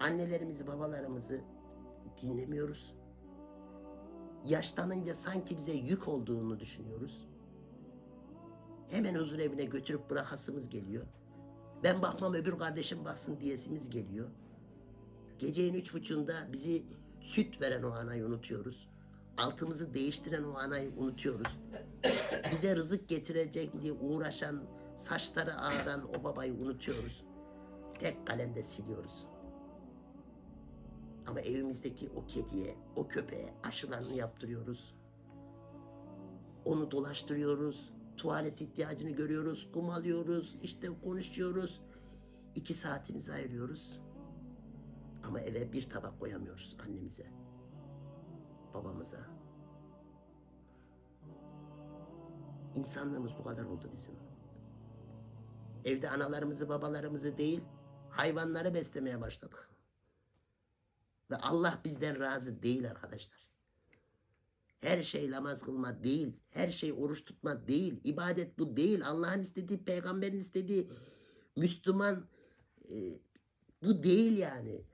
Annelerimizi, babalarımızı dinlemiyoruz. Yaşlanınca sanki bize yük olduğunu düşünüyoruz. Hemen huzur evine götürüp bırakasımız geliyor. Ben bakmam öbür kardeşim baksın diyesimiz geliyor. Gecenin üç buçuğunda bizi süt veren o anayı unutuyoruz. Altımızı değiştiren o anayı unutuyoruz. Bize rızık getirecek diye uğraşan, saçları ağaran o babayı unutuyoruz. Tek kalemde siliyoruz. Ama evimizdeki o kediye, o köpeğe aşılarını yaptırıyoruz. Onu dolaştırıyoruz. Tuvalet ihtiyacını görüyoruz. Kum alıyoruz. işte konuşuyoruz. İki saatimizi ayırıyoruz. Ama eve bir tabak koyamıyoruz annemize. Babamıza. İnsanlığımız bu kadar oldu bizim. Evde analarımızı babalarımızı değil hayvanları beslemeye başladık. Ve Allah bizden razı değil arkadaşlar. Her şey namaz kılma değil. Her şey oruç tutma değil. ibadet bu değil. Allah'ın istediği, peygamberin istediği Müslüman e, bu değil yani.